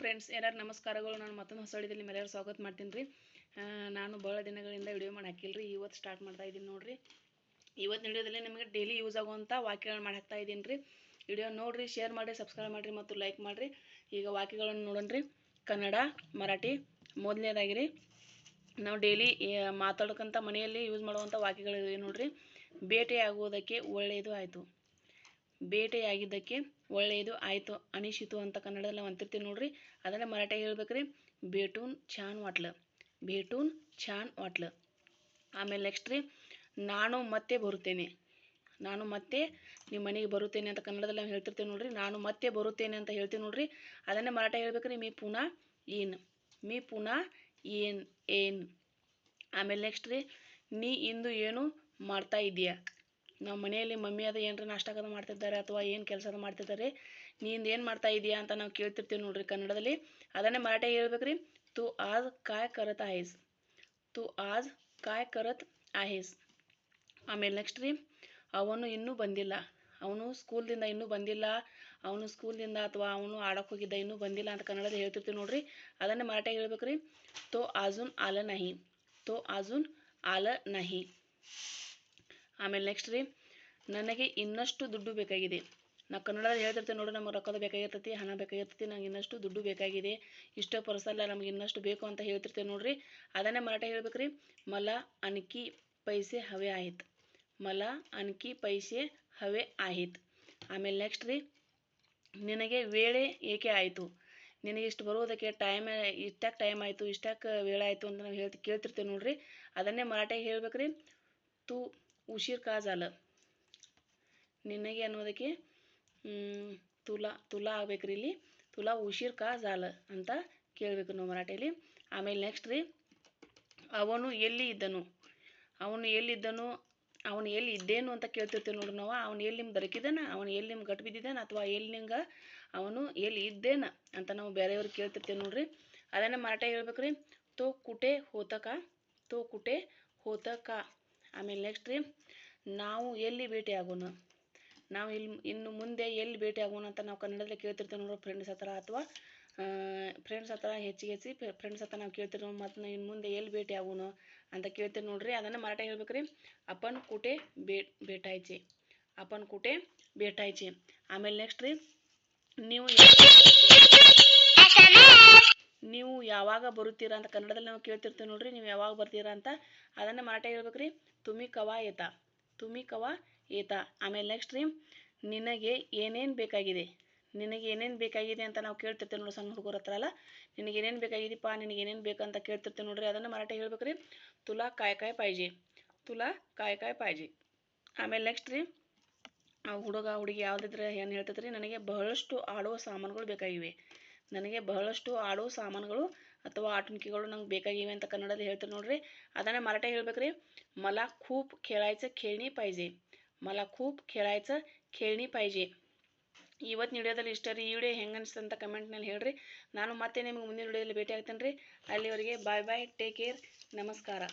Friends ಎಲ್ಲರೂ ನಮಸ್ಕಾರಗಳು, ನಾನು ಮತ್ತೊಂದು ಹೊಸ ವಿಡಿಯೋದಲ್ಲಿ ನಿಮ್ಮೆಲ್ಲರೂ ಸ್ವಾಗತ ಮಾಡ್ತೀನಿ ರೀ. ನಾನು ಭಾಳ ದಿನಗಳಿಂದ ವಿಡಿಯೋ ಮಾಡಿ ಹಾಕಿಲ್ಲ ರೀ ಇವತ್ತು ಸ್ಟಾರ್ಟ್ ಮಾಡ್ತಾ ಇದ್ದೀನಿ ನೋಡಿರಿ. ಇವತ್ತು ವಿಡಿಯೋದಲ್ಲಿ ನಿಮಗೆ ಡೈಲಿ ಯೂಸ್ ಆಗುವಂಥ ವಾಕ್ಯಗಳು ಮಾಡಿ ಹಾಕ್ತಾ ಇದ್ದೀನಿ ರೀ. ವಿಡಿಯೋ ನೋಡಿರಿ ಶೇರ್ ಮಾಡಿರಿ ಸಬ್ಸ್ಕ್ರೈಬ್ ಮಾಡಿರಿ ಮತ್ತು ಲೈಕ್ ಮಾಡಿರಿ. ಈಗ ವಾಕ್ಯಗಳನ್ನು ನೋಡೋಣ ರೀ. ಕನ್ನಡ, ಮರಾಠಿ ಮೊದಲನೇದಾಗಿರಿ ನಾವು ಡೈಲಿ ಮಾತಾಡೋಕ್ಕಂಥ ಮನೆಯಲ್ಲಿ ಯೂಸ್ ಮಾಡುವಂಥ ವಾಕ್ಯಗಳಿವೆ ನೋಡಿರಿ. ಬೇಟೆಯಾಗುವುದಕ್ಕೆ ಒಳ್ಳೆಯದು ಆಯಿತು. ಬೇಟೆಯಾಗಿದ್ದಕ್ಕೆ ಒಳ್ಳೆಯದು, ಆಯಿತು, ಅನಿಸಿತು ಅಂತ ಕನ್ನಡದಲ್ಲಿ ನಾವು ಅಂತಿರ್ತೀವಿ ನೋಡ್ರಿ. ಅದನ್ನೇ ಮರಾಠಿ ಹೇಳ್ಬೇಕ್ರಿ. ಬೇಟೂನ್ ಛಾನ್ ವಾಟ್ಲ. ಬೇಟೂನ್ ಛಾನ್ ವಾಟ್ಲ. ಆಮೇಲೆ ನೆಕ್ಸ್ಟ್ ರೀ, ನಾನು ಮತ್ತೆ ಬರುತ್ತೇನೆ. ನಾನು ಮತ್ತೆ ನಿಮ್ಮ ಮನೆಗೆ ಬರುತ್ತೇನೆ ಅಂತ ಕನ್ನಡದಲ್ಲಿ ನಾವು ಹೇಳ್ತಿರ್ತೀವಿ ನೋಡ್ರಿ. ನಾನು ಮತ್ತೆ ಬರುತ್ತೇನೆ ಅಂತ ಹೇಳ್ತೀವಿ ನೋಡ್ರಿ. ಅದನ್ನೇ ಮರಾಠಿ ಹೇಳ್ಬೇಕ್ರಿ. ಮೀ ಪುನಃ ಏನ್? ಮೀ ಪುನಃ ಏನ್ ಏನ್? ಆಮೇಲೆ ನೆಕ್ಸ್ಟ್ ರೀ, ನೀ ಇಂದು ಏನು ಮಾಡ್ತಾ ಇದೀಯಾ? ನಾವು ಮನೆಯಲ್ಲಿ ಮಮ್ಮಿ ಅದು ಏನರ ನಾಷ್ಟಕದ ಮಾಡ್ತಿದ್ದಾರೆ ಅಥವಾ ಏನು ಕೆಲಸದ ಮಾಡ್ತಿದ್ದಾರೆ, ನೀಂದು ಏನು ಮಾಡ್ತಾ ಇದೀಯಾ ಅಂತ ನಾವು ಕೇಳ್ತಿರ್ತೀವಿ ನೋಡ್ರಿ ಕನ್ನಡದಲ್ಲಿ. ಅದನ್ನೇ ಮರಾಠಿ ಹೇಳ್ಬೇಕ್ರಿ. ತು ಆಜ್ ಕಾಯ್ ಕರತ್ ಆಯಿಸ್. ತು ಆಜ್ ಕಾಯ್ ಕರತ್ आहेस ಆಮೇಲೆ ನೆಕ್ಸ್ಟ್ ರೀ, ಅವನು ಇನ್ನೂ ಬಂದಿಲ್ಲ. ಅವನು ಸ್ಕೂಲ್ದಿಂದ ಇನ್ನೂ ಬಂದಿಲ್ಲ. ಅವನು ಸ್ಕೂಲ್ದಿಂದ ಅಥವಾ ಅವನು ಆಡಕ್ಕೆ ಹೋಗಿದ್ದ ಇನ್ನೂ ಬಂದಿಲ್ಲ ಅಂತ ಕನ್ನಡದಲ್ಲಿ ಹೇಳ್ತಿರ್ತೀವಿ ನೋಡ್ರಿ. ಅದನ್ನೇ ಮರಾಠಿ ಹೇಳ್ಬೇಕ್ರಿ. ತೋ ಆಜುನ್ ಆಲ ನಹಿ. ತೋ ಆಜುನ್ ಆಲ ನಹಿ. ಆಮೇಲೆ ನೆಕ್ಸ್ಟ್ ರೀ, ನನಗೆ ಇನ್ನಷ್ಟು ದುಡ್ಡು ಬೇಕಾಗಿದೆ. ನಾ ಕನ್ನಡದಲ್ಲಿ ಹೇಳ್ತಿರ್ತೇನೆ ನೋಡಿ, ನಮಗೆ ರೊಕ್ಕದ ಬೇಕಾಗಿರ್ತೈತಿ, ಹಣ ಬೇಕಾಗಿರ್ತೈತಿ, ನಂಗೆ ಇನ್ನಷ್ಟು ದುಡ್ಡು ಬೇಕಾಗಿದೆ, ಇಷ್ಟೇ ಪರ್ಸಲ್ಲ ನಮಗೆ ಇನ್ನಷ್ಟು ಬೇಕು ಅಂತ ಹೇಳ್ತಿರ್ತೀವಿ ನೋಡ್ರಿ. ಅದನ್ನೇ ಮರಾಠಿ ಹೇಳ್ಬೇಕ್ರಿ. ಮಲ ಅನ್ಕಿ ಪೈಸೆ ಹವೆ ಆಯ್ತು. ಮಲ ಅನ್ಕಿ ಪೈಸೆ ಹವೆ ಆಯ್ತು. ಆಮೇಲೆ ನೆಕ್ಸ್ಟ್ ರೀ, ನಿನಗೆ ವೇಳೆ ಏಕೆ ಆಯಿತು? ನಿನಗೆ ಇಷ್ಟು ಬರುವುದಕ್ಕೆ ಟೈಮ್ ಇಷ್ಟಾಕ್ ಟೈಮ್ ಆಯಿತು ಇಷ್ಟಾಕ್ ವೇಳೆ ಆಯಿತು ಅಂತ ನಾವು ಹೇಳ್ತಿ, ಕೇಳ್ತಿರ್ತೀವಿ ನೋಡ್ರಿ. ಅದನ್ನೇ ಮರಾಠಿಗೆ ಹೇಳ್ಬೇಕ್ರಿ. ತು ಉಶಿರ್ ಕಾ ಜಾಲ ನಿನಗೆ ಅನ್ನೋದಕ್ಕೆ ತುಲಾ ತುಲಾ ಆಗ್ಬೇಕ್ರಿ ಇಲ್ಲಿ. ತುಲಾ ಉಶಿರ್ ಕಾ ಜಾಲ ಅಂತ ಕೇಳಬೇಕು ನಾವು ಮರಾಠಿಯಲ್ಲಿ. ಆಮೇಲೆ ನೆಕ್ಸ್ಟ್ ರೀ, ಅವನು ಎಲ್ಲಿ ಇದ್ದನು? ಅವನು ಎಲ್ಲಿದ್ದನು ಅವನು ಎಲ್ಲಿ ಇದ್ದೇನು ಅಂತ ಕೇಳ್ತಿರ್ತೀವಿ ನೋಡ್ರಿ ನಾವು. ಅವನು ಎಲ್ಲಿ ನಿಮ್ಗೆ ದೊರಕಿದಾನ ಅವನು ಎಲ್ಲಿ ನಿಮ್ಗೆ ಗಟ್ಟು ಬಿದ್ದಿದ್ದಾನ? ಅಥವಾ ಎಲ್ಲಿ ನಿಂಗೆ ಅವನು ಎಲ್ಲಿ ಇದ್ದೇನ ಅಂತ ನಾವು ಬೇರೆಯವ್ರಿಗೆ ಕೇಳ್ತಿರ್ತೀವಿ ನೋಡ್ರಿ. ಅದನ್ನೇ ಮರಾಠಿ ಹೇಳ್ಬೇಕ್ರಿ. ತೋ ಕುಟೆ ಹೋತಕ ತೋ ಕುಟೆ ಹೋತಕ. ಆಮೇಲೆ ನೆಕ್ಸ್ಟ್ ರೀ, ನಾವು ಎಲ್ಲಿ ಭೇಟಿ ಆಗೋಣ? ನಾವು ಇಲ್ಲಿ ಇನ್ನು ಮುಂದೆ ಎಲ್ಲಿ ಭೇಟಿ ಆಗೋಣ ಅಂತ ನಾವು ಕನ್ನಡದಲ್ಲಿ ಕೇಳ್ತಿರ್ತೀವಿ ನೋಡೋ ಫ್ರೆಂಡ್ಸ್ ಹತ್ರ ಅಥವಾ ಫ್ರೆಂಡ್ಸ್ ಹತ್ರ ಹೆಚ್ಚಿಗೆ ಹೆಚ್ಚಿ ಫ್ರೆಂಡ್ಸ್ ಹತ್ರ ನಾವು ಕೇಳ್ತಿರೋ ಮತ್ತು ನಾವು ಇನ್ನು ಮುಂದೆ ಎಲ್ಲಿ ಭೇಟಿ ಆಗೋಣ ಅಂತ ಕೇಳ್ತೀವಿ ನೋಡ್ರಿ. ಅದನ್ನು ಮರಾಠಿ ಹೇಳ್ಬೇಕ್ರಿ. ಅಪ್ಪನ್ ಕುಟೆ ಬೇ ಭೇಟಾಯ್ಚಿ ಅಪ್ಪನ್ ಕುಟೆ ಭೇಟಾಯ್ಚಿ ಆಮೇಲೆ ನೆಕ್ಸ್ಟ್ ರೀ, ನೀವು ನೀವು ಯಾವಾಗ ಬರುತ್ತೀರಾ ಅಂತ ಕನ್ನಡದಲ್ಲಿ ನಾವು ಕೇಳ್ತಿರ್ತೀವಿ ನೋಡ್ರಿ, ನೀವು ಯಾವಾಗ ಬರ್ತೀರಾ ಅಂತ ಅದನ್ನ ಮರಾಠಿ ಹೇಳ್ಬೇಕ್ರಿ. ತುಮಿ ಕವಾ ಏತ. ತುಮಿ ಕವಾ ಏತ. ಆಮೇಲೆ ನೆಕ್ಸ್ಟ್ ರೀ, ನಿನಗೆ ಏನೇನು ಬೇಕಾಗಿದೆ? ನಿನಗೆ ಏನೇನು ಬೇಕಾಗಿದೆ ಅಂತ ನಾವು ಕೇಳ್ತಿರ್ತೀವಿ ನೋಡಿ ಸಣ್ಣ ಹುಡುಗರ ಹತ್ರ ಅಲ್ಲ. ನಿನಗೆ ಏನೇನು ಬೇಕಾಗಿದೆಪ್ಪ ನಿನಗೆ ಏನೇನು ಬೇಕಂತ ಕೇಳ್ತಿರ್ತೀವಿ ನೋಡ್ರಿ, ಅದನ್ನು ಮರಾಠಿ ಹೇಳ್ಬೇಕ್ರಿ. ತುಲಾ ಕಾಯ್ ಕಾಯ್ ಪಾಯ್ಜೆ. ತುಲಾ ಕಾಯ್ ಕಾಯ್ ಪಾಯ್ಜೆ. ಆಮೇಲೆ ನೆಕ್ಸ್ಟ್ ರೀ ಹುಡುಗ ಹುಡುಗಿ ಯಾವುದಿದ್ರೆ ಏನು ಹೇಳ್ತೈತ್ರಿ, ನನಗೆ ಬಹಳಷ್ಟು ಆಡುವ ಸಾಮಾನುಗಳು ಬೇಕಾಗಿವೆ. ನನಗೆ ಬಹಳಷ್ಟು ಆಡುವ ಸಾಮಾನುಗಳು ಅಥವಾ ಆಟುಣಿಕೆಗಳು ನಂಗೆ ಬೇಕಾಗಿವೆ ಅಂತ ಕನ್ನಡದಲ್ಲಿ ಹೇಳ್ತಾರೆ ನೋಡ್ರಿ ಅದನ್ನೇ ಮರಾಠಿ ಹೇಳ್ಬೇಕ್ರಿ मला खूप खेळायचं खेळणी पाहिजे मला खूप खेळायचं खेळणी पाहिजे ಇವತ್ತಿನ ವಿಡಿಯೋದಲ್ಲಿ ಇಷ್ಟ ರೀ ಈ ವಿಡಿಯೋ ಹೆಂಗೆ ಅನಿಸ್ತು ಅಂತ ಕಮೆಂಟ್ನಲ್ಲಿ ಹೇಳ್ರಿ ನಾನು ಮತ್ತೆ ನಿಮಗೆ ಮುಂದಿನ ವಿಡಿಯೋದಲ್ಲಿ ಭೇಟಿ ಆಗ್ತೇನೆ ರೀ ಅಲ್ಲಿವರೆಗೆ ಬಾಯ್ ಬಾಯ್ ಟೇಕ್ ಕೇರ್ ನಮಸ್ಕಾರ